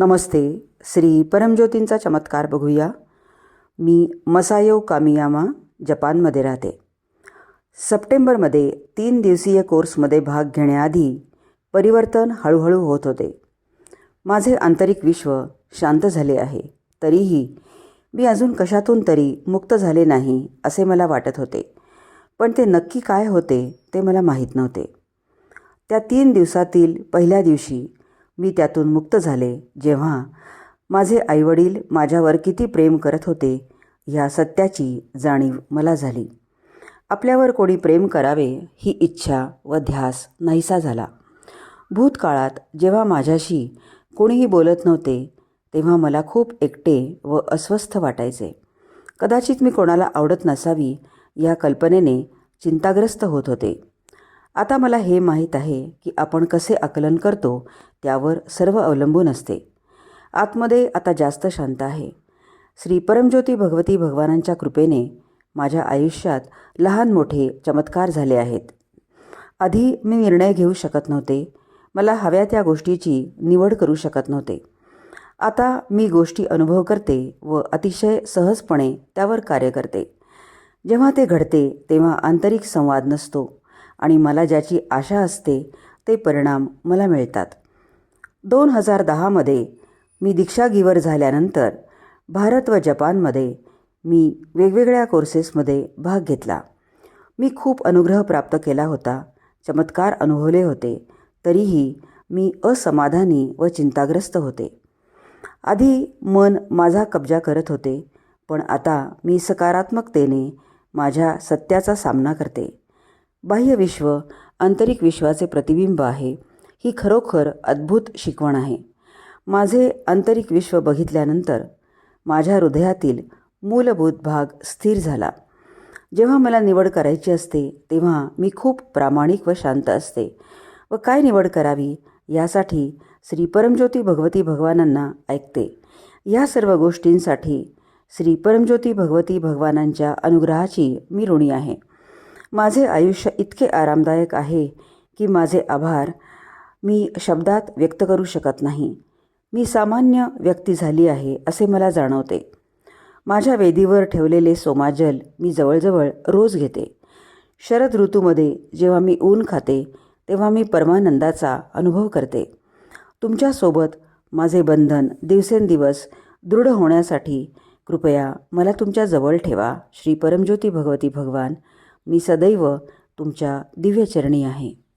नमस्ते. श्री परमज्योतींचा चमत्कार बघूया. मी मसायो कामियामा जपानमध्ये राहते. सप्टेंबरमध्ये तीन दिवसीय कोर्समध्ये भाग घेण्याआधी परिवर्तन हळूहळू होत होते. माझे आंतरिक विश्व शांत झाले आहे. तरीही मी अजून कशातून तरी मुक्त झाले नाही असे मला वाटत होते. पण ते नक्की काय होते ते मला माहीत नव्हते. त्या तीन दिवसातील पहिल्या दिवशी मी त्यातून मुक्त झाले. जेव्हा माझे आईवडील माझ्यावर किती प्रेम करत होते ह्या सत्याची जाणीव मला झाली. आपल्यावर कोणी प्रेम करावे ही इच्छा व ध्यास नाहीसा झाला. भूतकाळात जेव्हा माझ्याशी कोणीही बोलत नव्हते तेव्हा मला खूप एकटे व अस्वस्थ वाटायचे. कदाचित मी कोणाला आवडत नसावी या कल्पनेने चिंताग्रस्त होत होते. आता मला हे माहीत आहे की आपण कसे आकलन करतो त्यावर सर्व अवलंबून असते. आतमध्ये आता जास्त शांत आहे. श्री परमज्योती भगवती भगवानांच्या कृपेने माझ्या आयुष्यात लहान मोठे चमत्कार झाले आहेत. आधी मी निर्णय घेऊ शकत नव्हते. मला हव्या त्या गोष्टीची निवड करू शकत नव्हते. आता मी गोष्टी अनुभव करते व अतिशय सहजपणे त्यावर कार्य करते. जेव्हा ते घडते तेव्हा आंतरिक संवाद नसतो. आणि मला ज्याची आशा असते ते परिणाम मला मिळतात. दोन हजार दहामध्ये मी दीक्षागीवर झाल्यानंतर भारत व जपानमध्ये मी वेगवेगळ्या कोर्सेसमध्ये भाग घेतला. मी खूप अनुग्रह प्राप्त केला होता चमत्कार अनुभवले होते तरीही मी असमाधानी व चिंताग्रस्त होते. आधी मन माझा कब्जा करत होते पण आता मी सकारात्मकतेने माझ्या सत्याचा सामना करते. बाह्य विश्व आंतरिक विश्वाचे प्रतिबिंब आहे. ही खरोखर अद्भुत शिकवण आहे. माझे आंतरिक विश्व बघितल्यानंतर माझ्या हृदयातील मूलभूत भाग स्थिर झाला. जेव्हा मला निवड करायची असते तेव्हा मी खूप प्रामाणिक व शांत असते. व काय निवड करावी यासाठी श्री परमज्योती भगवती भगवानांना ऐकते. या सर्व गोष्टींसाठी श्री परमज्योती भगवती भगवानांच्या अनुग्रहाची मी ऋणी आहे. माझे आयुष्य इतके आरामदायक आहे की माझे आभार मी शब्दात व्यक्त करू शकत नाही. मी सामान्य व्यक्ती झाली आहे असे मला जाणवते. माझ्या वेदीवर ठेवलेले सोमाजल मी जवळजवळ रोज घेते. शरद ऋतूमध्ये जेव्हा मी ऊन खाते तेव्हा मी परमानंदाचा अनुभव करते. तुमच्यासोबत माझे बंधन दिवसेंदिवस दृढ होण्यासाठी कृपया मला तुमच्या जवळ ठेवा. श्री परमज्योती भगवती भगवान. मी सदैव तुमच्या दिव्यचरणी आहे.